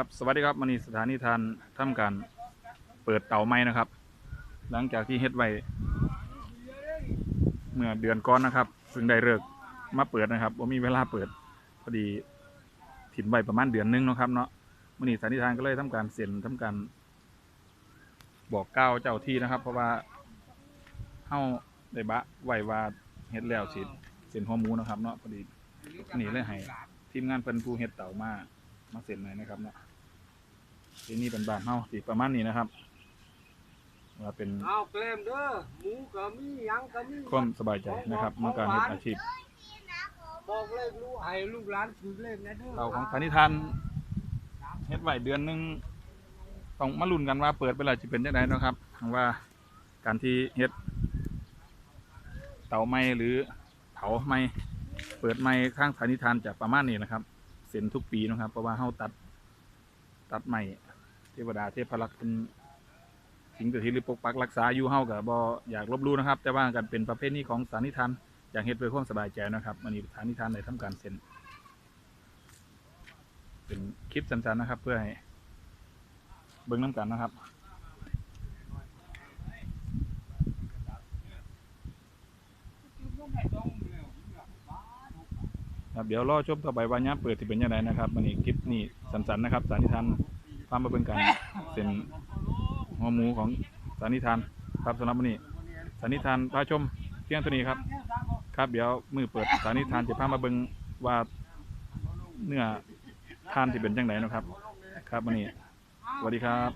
ครับสวัสดีครับมันนี้สถานีทานทำการเปิดเตาไม้นะครับ หลังจากที่เฮ็ดไว้เมื่อเดือนก่อนนะครับซึ่งได้เลิกมาเปิดนะครับว่ามีเวลาเปิดพอดีถิ่นไว้ประมาณเดือนหนึงนะครับเนาะมันนี้สถานีทานก็เลยทำการเซ็นทำการ บอกกล่าวเจ้าที่นะครับ เพราะว่าเฮาได้บะไว้ว่าเฮ็ดแล้วสิเซ็นหัวหมูนะครับเนาะพอดีนี่เลยให้ทีมงานเพิ่นผู้เฮ็ดเต่ามามาเสร็จเลยนะครับเนาะ ที่นี่เป็นบ้านเฮาสิประมาณนี้นะครับว่าเป็นเอาแกล้มเด้อหมูก็มีหยังก็มีความสบายใจนะครับเมื่อการเฮ็ดอาชีพบอกเลขลูกให้ลูกหลานถือเลขนะเด้อเตาของธนิทานเฮ็ดไว้เดือนหนึงต้องมาลุ้นกันว่าเปิดไปแล้วจะเป็นจังไดเนาะครับว่าการที่เฮ็ด เตาไม้หรือเผาไม้เปิดไม้ข้างธนิทานจะประมาณนี้นะครับเซ็นทุกปีนะครับ เพราะว่าเฮาตัด ตัดใหม่เทวดาเทพรักษ์เป็นสิ่งศักดิ์สิทธิ์หรือปกปักรักษาอยู่เฮากับบ่อยากลบลู่นะครับ แต่ว่ากันเป็นประเภทนี้ของสานิทานอยากเฮ็ดเพื่อความสบายใจนะครับมันนี้สานิทานในทำการเซ็นเป็นคลิปสั้นๆนะครับ เพื่อให้เบิ้งน้ำกันนะครับ ครับเดี๋ยวรอชมต่อไปว่าย่ามเปิดที่เป็นยังไงนะครับวันนี้คลิปนี้สั้นๆนนะครับสานิทานพามาเป็นการเซ็นหัวหมูของสานิทานครับสำหรับวันนี้สานิทานพาชมเพียงเท่านี้ครับ ครับเดี๋ยวมือเปิดสานิทานจะพามาเบิ่งว่าเนื้อทานที่เป็นจังไดเนาะครับ ครับวันนี้สวัสดีครับ